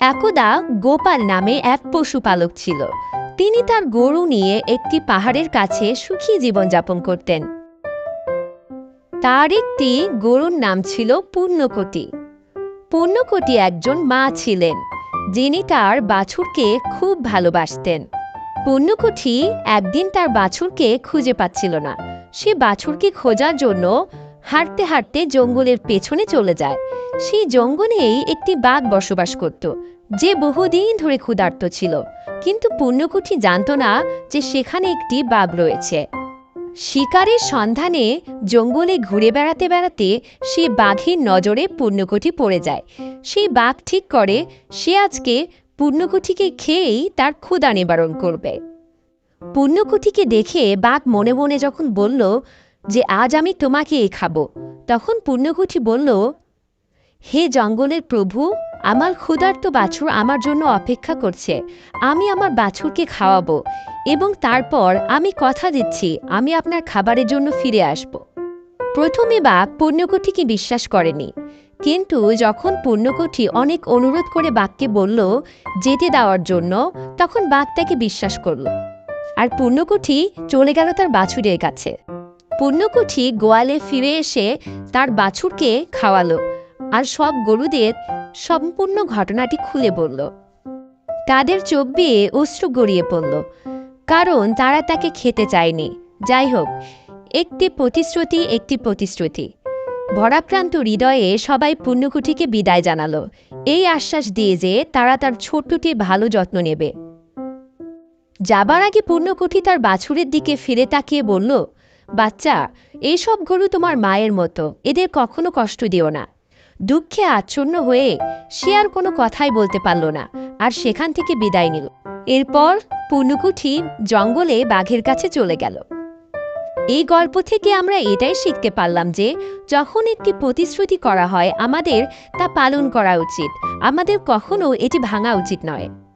একদা গোপাল নামে এক পশুপালক ছিল। তিনি তার গরু নিয়ে একটি পাহাড়ের কাছে সুখী জীবনযাপন করতেন। তার একটি গরুর নাম ছিল পূর্ণকটি পূর্ণকটি একজন মা ছিলেন, যিনি তার বাছুরকে খুব ভালোবাসতেন। পূর্ণকুঠি একদিন তার বাছুরকে খুঁজে পাচ্ছিল না। সে বাছুরকে খোঁজার জন্য হাঁটতে হাঁটতে জঙ্গলের পেছনে চলে যায়। সেই জঙ্গলেই একটি বাঘ বসবাস করত। যে বহুদিন ধরে ক্ষুধার্ত ছিল, কিন্তু পূর্ণকুঠি জানত না যে সেখানে একটি বাঘ রয়েছে। শিকারের সন্ধানে জঙ্গলে ঘুরে বেড়াতে বেড়াতে সে বাঘের নজরে পূর্ণকুঠি পড়ে যায়। সেই বাঘ ঠিক করে, সে আজকে পূর্ণকুঠিকে খেয়েই তার ক্ষুদা নিবারণ করবে। পূর্ণকুঠিকে দেখে বাঘ মনে মনে যখন বলল যে, আজ আমি তোমাকে খাব, তখন পূর্ণকুঠি বলল, হে জঙ্গলের প্রভু আমার ক্ষুধার্ত বাছুর আমার জন্য অপেক্ষা করছে। আমি আমার বাছুরকে খাওয়াবো এবং তারপর আমি কথা দিচ্ছি, আমি আপনার খাবারের জন্য ফিরে আসব। প্রথমে বাঘ পূর্ণকুঠিকে বিশ্বাস করেনি। কিন্তু যখন পূর্ণকুঠি অনেক অনুরোধ করে বাঘকে বলল যেতে দেওয়ার জন্য, তখন বাঘ তাকে বিশ্বাস করল। আর পূর্ণকুঠি চলে গেল তার বাছুরের কাছে। পূর্ণকুঠি গোয়ালে ফিরে এসে তার বাছুরকে খাওয়ালো। আর সব গরুদের সম্পূর্ণ ঘটনাটি খুলে বলল। তাদের চোখ বেয়ে অশ্রু গড়িয়ে পড়ল, কারণ তারা তাকে খেতে চায়নি। যাই হোক, একটি প্রতিশ্রুতি একটি প্রতিশ্রুতি। ভরাক্রান্ত হৃদয়ে সবাই পূর্ণকুঠিকে বিদায় জানালো। এই আশ্বাস দিয়ে যে তারা তার ছোট্টটি ভালো যত্ন নেবে। যাবার আগে পূর্ণকুঠি তার বাছুরের দিকে ফিরে তাকিয়ে বলল, বাচ্চা, এইসব গরু তোমার মায়ের মতো, এদের কখনো কষ্ট দিও না। দুঃখে আচ্ছন্ন হয়ে সে আর কোনো কথাই বলতে পারল না, আর সেখান থেকে বিদায় নিল। এরপর পূর্ণকুঠি জঙ্গলে বাঘের কাছে চলে গেল। এই গল্প থেকে আমরা এটাই শিখতে পারলাম যে, যখন একটি প্রতিশ্রুতি করা হয় আমাদের তা পালন করা উচিত, আমাদের কখনো এটি ভাঙা উচিত নয়।